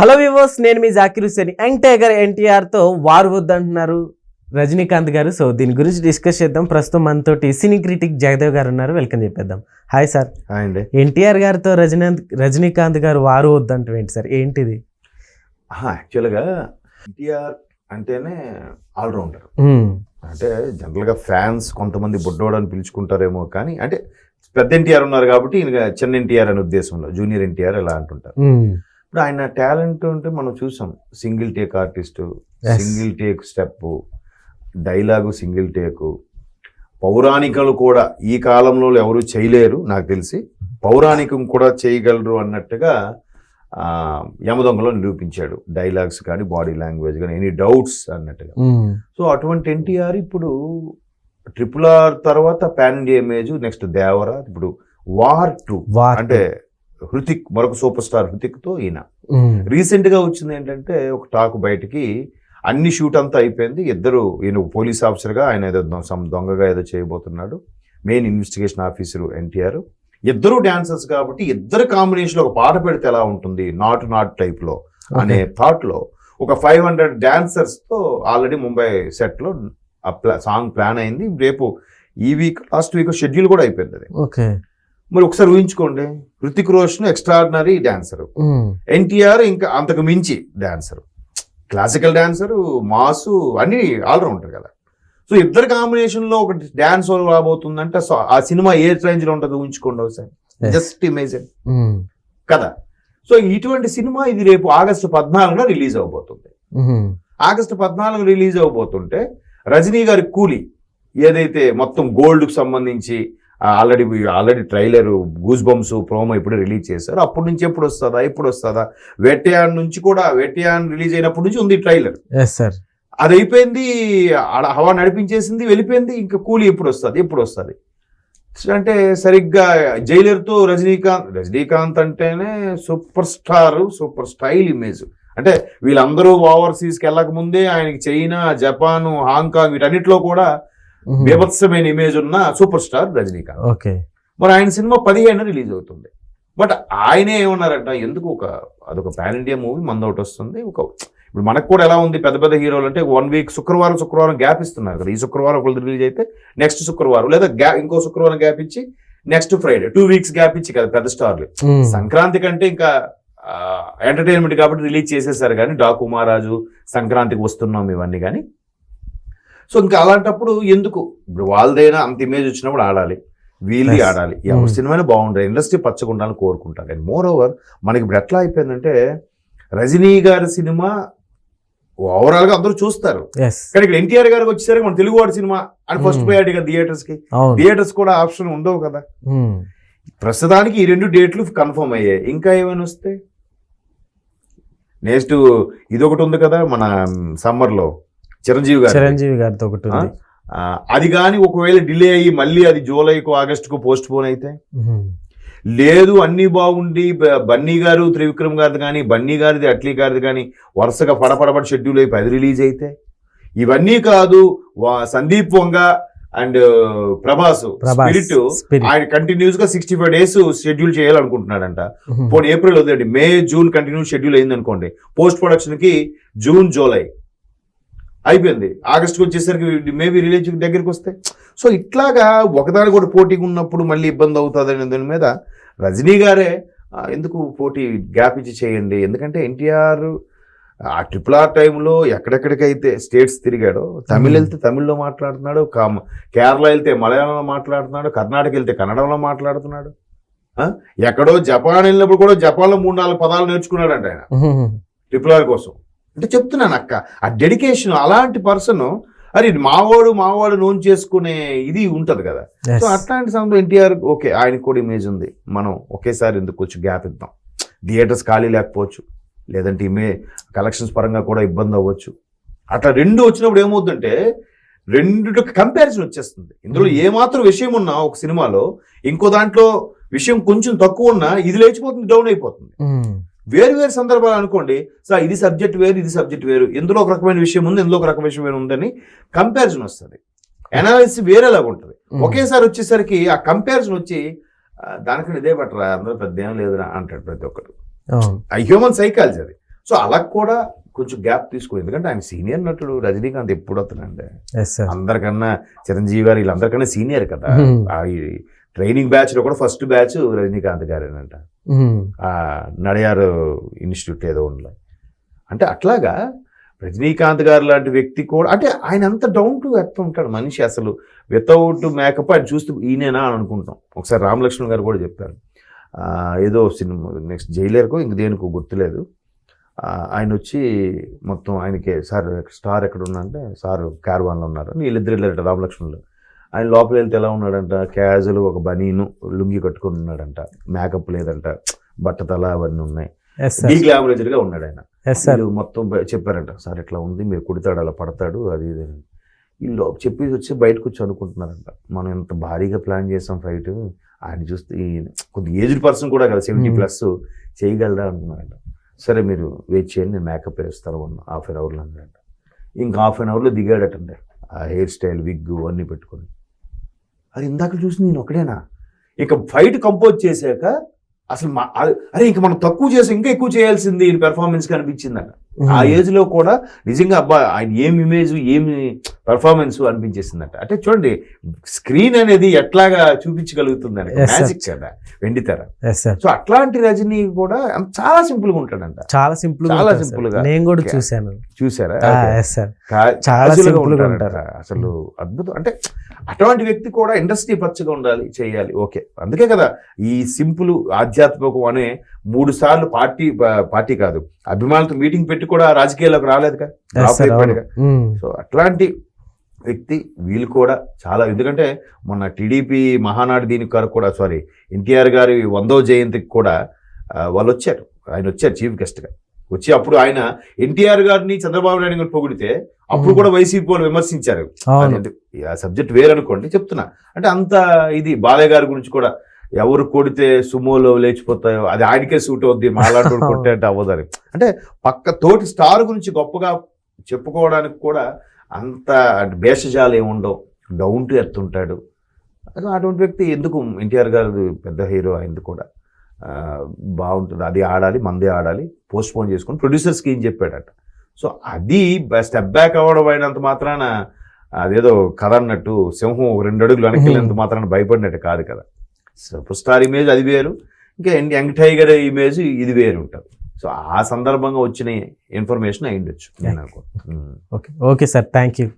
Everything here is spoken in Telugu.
హలో వివోస్ నేను మీ జాకిర్ హుసేన్ యంగ్ టైగర్ ఎన్టీఆర్తో వారు వద్దంటున్నారు రజనీకాంత్ గారు. సో దీని గురించి డిస్కస్ చేద్దాం. ప్రస్తుతం మనతోటి సినీ క్రిటిక్ జయదేవ్ గారు ఉన్నారు. వెల్కమ్ చెప్పేద్దాం. Hi sir. అండి. ఎన్టీఆర్ గారితో రజనీకాంత్ రజనీకాంత్ గారు వారు వద్దంటారు ఏంటి సార్? ఏంటిది? యాక్చువల్గా ఎన్టీఆర్ అంటేనే ఆల్రౌండర్. అంటే జనరల్గా ఫ్యాన్స్ కొంతమంది బుడ్డోడు అని పిలుచుకుంటారేమో కానీ అంటే పెద్ద ఎన్టీఆర్ ఉన్నారు కాబట్టి ఈయన చిన్న ఎన్టీఆర్ అనే ఉద్దేశంలో జూనియర్ ఎన్టీఆర్ ఇలా అంటుంటారు. ఇప్పుడు ఆయన టాలెంట్ అంటే మనం చూసాం. Single take artist. Single take step dialogue single take. పౌరాణికలు కూడా ఈ కాలంలో ఎవరు చేయలేరు నాకు తెలిసి. పౌరాణికం కూడా చేయగలరు అన్నట్టుగా యమదొంగలో నిరూపించాడు. డైలాగ్స్ కానీ బాడీ లాంగ్వేజ్ కానీ ఎనీ డౌట్స్ అన్నట్టుగా. ఉమ్, సో అటువంటి ఎన్టీఆర్ ఇప్పుడు ట్రిపుల్ ఆర్ తర్వాత pan India image next Devara ఇప్పుడు వార్ టూ. అంటే హృతిక్ మరొక సూపర్ స్టార్ హృతిక్తో ఈయన. ఉమ్, రీసెంట్గా వచ్చింది ఏంటంటే ఒక టాక్ బయటికి అన్ని షూట్ అంతా అయిపోయింది ఇద్దరు ఈయన పోలీస్ ఆఫీసర్గా ఆయన ఏదో దొంగగా ఏదో చేయబోతున్నాడు మెయిన్ ఇన్వెస్టిగేషన్ ఆఫీసర్ ఎన్టీఆర్. ఇద్దరు డాన్సర్స్ కాబట్టి ఇద్దరు కాంబినేషన్లో ఒక పాట పెడితే ఎలా ఉంటుంది నాట్ నాట్ టైప్లో అనే థాట్లో ఒక ఫైవ్ హండ్రెడ్ డాన్సర్స్తో ఆల్రెడీ ముంబై సెట్లో సాంగ్ ప్లాన్ అయింది రేపు ఈ వీక్ లాస్ట్ వీక్ షెడ్యూల్ కూడా అయిపోయింది అది. ఓకే. మరి ఒకసారి ఊహించుకోండి. హృతిక్ రోషన్ ఎక్స్ట్రాడినరీ డాన్సర్ ఎన్టీఆర్ ఇంకా అంతకు మించి డాన్సర్ క్లాసికల్ డాన్సర్ మాసు అన్ని ఆల్రౌండర్ కదా. సో ఇద్దరు కాంబినేషన్లో ఒకటి డాన్స్ రాబోతుందంటే. సో ఆ సినిమా ఏ రేంజ్లో ఉంటుందో ఊహించుకోండి ఒకసారి. జస్ట్ ఇమేజిన్ కదా. సో ఇటువంటి సినిమా ఇది రేపు ఆగస్టు పద్నాలుగున రిలీజ్ అవబోతుంది. ఆగస్టు పద్నాలుగు రిలీజ్ అవబోతుంటే రజనీ గారి కూలీ ఏదైతే మొత్తం గోల్డ్కి సంబంధించి already already trailer goose bumps promo ఇప్పుడు రిలీజ్ చేశారు. అప్పటి నుంచి ఎప్పుడు వస్తుందా? ఎప్పుడు వస్తుందా? వెట్యాన్ నుంచి కూడా వెట్యాన్ రిలీజ్ అయినప్పటి నుంచి ఉంది ట్రైలర్. సార్ అది అయిపోయింది హవా నడిపించేసింది వెళ్ళిపోయింది ఇంకా కూలీ ఎప్పుడు వస్తుంది? ఎప్పుడు వస్తుంది? అంటే సరిగ్గా జైలర్తో రజనీకాంత్ రజనీకాంత్ అంటేనే super star super style image. అంటే వీళ్ళందరూ ఓవర్సీస్కి వెళ్ళక ముందే ఆయనకి చైనా జపాన్ హాంకాంగ్ వీటన్నిటిలో కూడా బీభత్సమైన ఇమేజ్ ఉన్న సూపర్ స్టార్ రజనీకాంత్. ఓకే. మరి ఆయన సినిమా పదిహేను రిలీజ్ అవుతుంది. బట్ ఆయనే ఏమన్నారంట ఎందుకు ఒక అదొక పాన్ ఇండియా మూవీ మంద ఒకటి వస్తుంది ఒక ఇప్పుడు మనకు కూడా ఎలా ఉంది పెద్ద పెద్ద హీరోలు అంటే వన్ వీక్ శుక్రవారం శుక్రవారం గ్యాప్ ఇస్తున్నారు కదా. ఈ శుక్రవారం ఒకళ్ళు రిలీజ్ అయితే నెక్స్ట్ శుక్రవారం లేదా గ్యా ఇంకో శుక్రవారం గ్యాప్ ఇచ్చి next Friday two weeks gap ఇచ్చి కదా పెద్ద స్టార్లు సంక్రాంతి కంటే ఇంకా ఎంటర్టైన్మెంట్ కాబట్టి రిలీజ్ చేసేసారు కానీ డాకు మహారాజు సంక్రాంతికి వస్తున్నాం ఇవన్నీ కానీ సో ఇంకా అలాంటప్పుడు ఎందుకు? ఇప్పుడు వాళ్ళదైనా అంత ఇమేజ్ వచ్చినప్పుడు ఆడాలి. Yes. ఆడాలి. ఎవరి Hmm. సినిమానే బాగుంటుంది ఇండస్ట్రీ పచ్చకుండాలని కోరుకుంటారు. కానీ మోర్ ఓవర్ మనకి ఇప్పుడు ఎట్లా అయిపోయిందంటే రజనీ గారి సినిమా ఓవరాల్గా అందరూ చూస్తారు. కానీ ఇక్కడ ఎన్టీఆర్ గారికి వచ్చేసరికి మన తెలుగువాడి సినిమా అని ఫస్ట్ Hmm. ప్రయారిటీ కదా థియేటర్స్కి. థియేటర్స్ కూడా ఆప్షన్ ఉండవు కదా. ఉమ్, ప్రస్తుతానికి ఈ రెండు డేట్లు కన్ఫర్మ్ అయ్యాయి. ఇంకా ఏమైనా వస్తే? నెక్స్ట్ ఇది ఒకటి ఉంది కదా మన సమ్మర్లో. చిరంజీవి గారు చిరంజీవి గారితో ఒకటి ఉంది. అది కానీ ఒకవేళ డిలే అయ్యి మళ్ళీ అది జూలైకు ఆగస్టుకు పోస్ట్ పోన్ అయితే? లేదు అన్ని బాగుండి బన్నీ గారు త్రివిక్రమ్ గారిది కానీ బన్నీ గారిది అట్లీ గారిది కానీ వరుసగా పడపడబడి షెడ్యూల్ అయిపోయి అది రిలీజ్ అయితే? ఇవన్నీ కాదు సందీప్ వంగ అండ్ ప్రభాస్ స్పిరిట్. ఆయన కంటిన్యూస్గా సిక్స్టీ ఫైవ్ డేస్ షెడ్యూల్ చేయాలనుకుంటున్నాడంట పోనీ ఏప్రిల్ వద్దండి మే జూన్ కంటిన్యూ షెడ్యూల్ అయింది అనుకోండి పోస్ట్ ప్రొడక్షన్కి జూన్ జూలై. అయిపోయింది. ఆగస్ట్కి వచ్చేసరికి మేబీ రిలీజ్ దగ్గరికి వస్తే. సో ఇట్లాగా ఒకదాని కూడా పోటీగా ఉన్నప్పుడు మళ్ళీ ఇబ్బంది అవుతుంది అనే దాని మీద రజనీ గారే ఎందుకు పోటీ గ్యాప్ ఇచ్చి చేయండి? ఎందుకంటే ఎన్టీఆర్ ఆ ట్రిపుల్ ఆర్ టైంలో ఎక్కడెక్కడికైతే స్టేట్స్ తిరిగాడో తమిళ్. వెళ్తే తమిళ్ళో మాట్లాడుతున్నాడు కేరళ వెళ్తే మలయాళంలో మాట్లాడుతున్నాడు కర్ణాటక వెళ్తే కన్నడంలో మాట్లాడుతున్నాడు? ఎక్కడో జపాన్ వెళ్ళినప్పుడు కూడా జపాన్లో మూడు నాలుగు పదాలు నేర్చుకున్నాడంట ఆయన. ఉమ్, ట్రిపుల్ ఆర్ కోసం. అంటే చెప్తున్నాను అక్క. ఆ డెడికేషన్ అలాంటి పర్సన్ అరే మావాడు మావాడు నోన్ చేసుకునే ఇది ఉంటది కదా. సో అట్లాంటి సమయంలో ఎన్టీఆర్ ఓకే ఆయనకు కూడా ఇమేజ్ ఉంది. మనం ఒకేసారి ఎందుకు కొంచెం గ్యాప్ ఇద్దాం? థియేటర్స్ ఖాళీ లేకపోవచ్చు. లేదంటే ఇమే కలెక్షన్స్ పరంగా కూడా ఇబ్బంది అవ్వచ్చు. అట్లా రెండు వచ్చినప్పుడు ఏమవుతుందంటే రెండు కంపారిజన్ వచ్చేస్తుంది. ఇందులో Hmm. ఏమాత్రం విషయం ఉన్నా ఒక సినిమాలో ఇంకో దాంట్లో విషయం కొంచెం తక్కువ ఉన్నా ఇది లేచిపోతుంది డౌన్ అయిపోతుంది. ఉమ్, వేరు వేరు సందర్భాలు అనుకోండి. సార్ ఇది సబ్జెక్ట్ వేరు ఇది సబ్జెక్ట్ వేరు. ఇందులో ఒక రకమైన విషయం ఉంది ఇందులో ఒక రకమైన విషయం ఉందని కంపారిజన్ వస్తుంది. అనాలిసిస్ వేరేలాగా ఉంటుంది. ఒకేసారి వచ్చేసరికి ఆ కంపారిజన్ వచ్చి ఆ, దానికన్నా ఇదే బెటర్? అందరూ పెద్ద ఏం లేదురా అంటాడు ప్రతి ఒక్కరు హ్యూమన్ సైకాలజీ అది. సో అలా కూడా కొంచెం గ్యాప్ తీసుకో ఎందుకంటే ఆయన సీనియర్ నటుడు రజనీకాంత్ ఎప్పుడు సార్ అందరికన్నా చిరంజీవి గారు వీళ్ళందరికన్నా సీనియర్ కదా. ట్రైనింగ్ బ్యాచ్లో కూడా ఫస్ట్ బ్యాచ్ రజనీకాంత్ గారేనంట. నడయారు ఇన్స్టిట్యూట్ ఏదో ఉండలే అంటే అట్లాగా రజనీకాంత్ గారు లాంటి వ్యక్తి కూడా అంటే ఆయన అంత డౌన్ టు ఎర్త్ ఉంటాడు మనిషి అసలు. వితౌట్ మేకప్ ఆయన చూస్తూ ఈయనేనా అని అనుకుంటాం. ఒకసారి రామలక్ష్మణ్ గారు కూడా చెప్పారు. ఏదో సినిమా నెక్స్ట్ జైలర్కో ఇంక దేనికో గుర్తులేదు. ఆయన వచ్చి మొత్తం ఆయనకి సార్ స్టార్ ఎక్కడ ఉన్నా అంటే సార్ క్యార్వాన్లో ఉన్నారు వీళ్ళిద్దరు వెళ్ళారట రామలక్ష్మణులు. ఆయన లోపల వెళ్తే ఎలా ఉన్నాడంట? క్యాజువల్ ఒక బనీను లుంగి కట్టుకొని ఉన్నాడంట. మేకప్ లేదంట. బట్టతల అవన్నీ ఉన్నాయి. ఎస్ సార్ డీ గ్లామరైజర్గా ఉన్నాడు ఆయన. మొత్తం చెప్పారంట. సార్ ఇట్లా ఉంది. మీరు కుడతాడు అలా పడతాడు. అది ఇది వీళ్ళు చెప్పేసి వచ్చి బయటకు వచ్చి అనుకుంటున్నారంట. మనం ఎంత భారీగా ప్లాన్ చేసాం ఫైట్ ఆయన చూస్తే కొద్ది ఏజ్డ్ పర్సన్ కూడా కదా సెవెంటీ Hmm. ప్లస్ చేయగలరా? అనుకున్నారంట. సరే మీరు వెయిట్ చేయండి. నేను మేకప్ వేస్తాను వన్ హాఫ్ అన్ అవర్లో అన్నారంట. ఇంకా హాఫ్ అన్ అవర్లో దిగాడటండి. ఆ హెయిర్ స్టైల్ విగ్ అన్నీ పెట్టుకొని. అది ఇందాక చూసి నేను ఒకడేనా ఇక ఫైట్ కంపోజ్ చేశాక అసలు మా అరే ఇంక మనం తక్కువ చేసి ఇంకా ఎక్కువ చేయాల్సింది పెర్ఫార్మెన్స్ కనిపించిందట ఆ ఏజ్లో కూడా నిజంగా అబ్బా ఆయన ఏం ఇమేజ్ ఏమి పెర్ఫార్మెన్స్ అనిపించేసిందట. అంటే చూడండి స్క్రీన్ అనేది ఎట్లాగా చూపించగలుగుతుంది అని Yes, sir. మ్యాజిక్ కదా వెండితెర సో అట్లాంటి రజనీ కూడా చాలా సింపుల్గా ఉంటాడంట. చాలా సింపుల్ చాలా simple గా. నేను కూడా. చూశాను. చూసారా కా- చాలా casual గా. ఉంటారు. అసలు అద్భుతం. అంటే అటువంటి వ్యక్తి కూడా ఇండస్ట్రీ పచ్చగా ఉండాలి చేయాలి. ఓకే. అందుకే కదా ఈ సింపుల్ ఆధ్యాత్మికం అనే మూడు సార్లు పార్టీ పార్టీ కాదు. అభిమానులతో మీటింగ్ పెట్టి కూడా రాజకీయాల్లోకి రాలేదు కదా. అవును. సో అట్లాంటి వ్యక్తి వీళ్ళు కూడా చాలా ఎందుకంటే మొన్న టీడీపీ మహానాడు దీనికి కొరకు కూడా సారీ ఎన్టీఆర్ గారి వందో జయంతికి కూడా వాళ్ళు వచ్చారు. ఆయన వచ్చారు చీఫ్ గెస్ట్గా. వచ్చి అప్పుడు ఆయన ఎన్టీఆర్ గారిని చంద్రబాబు నాయుడు గారు పొగిడితే అప్పుడు. కూడా వైసీపీ వాళ్ళు విమర్శించారు. ఆ సబ్జెక్ట్ వేరనుకోండి చెప్తున్నా. అంటే అంత ఇది బాలయ్య గారి గురించి కూడా ఎవరు కొడితే సుమోలో లేచిపోతాయో అది ఆయనకే సూట్ అవుద్ది మాలాంటి కొట్టే అంటే అవ్వదని అంటే పక్క తోటి స్టార్ గురించి గొప్పగా చెప్పుకోవడానికి కూడా అంత భేషజాలు ఏముండవు. డౌన్ టు ఎర్త్ ఉంటాడు అటువంటి వ్యక్తి ఎందుకు ఎన్టీఆర్ గారు పెద్ద హీరో అయింది కూడా. బాగుంటుంది. అది ఆడాలి మందే ఆడాలి పోస్ట్ పోన్ చేసుకొని ప్రొడ్యూసర్స్కి ఏం చెప్పాడట. సో అది స్టెప్ బ్యాక్ అవ్వడం అయినంత మాత్రాన అదేదో కథ అన్నట్టు సింహం ఒక రెండు అడుగులు వెనక్కి వెళ్ళినంత మాత్రాన భయపడినట్టు కాదు కదా. సూపర్ స్టార్ ఇమేజ్ అది వేరు. ఇంకా యంగ్- యంగ్ టైగర్ ఇమేజ్ ఇది వేరు ఉంటుంది సో ఆ సందర్భంగా వచ్చిన ఇన్ఫర్మేషన్ అయి ఉండొచ్చు okay okay sir thank you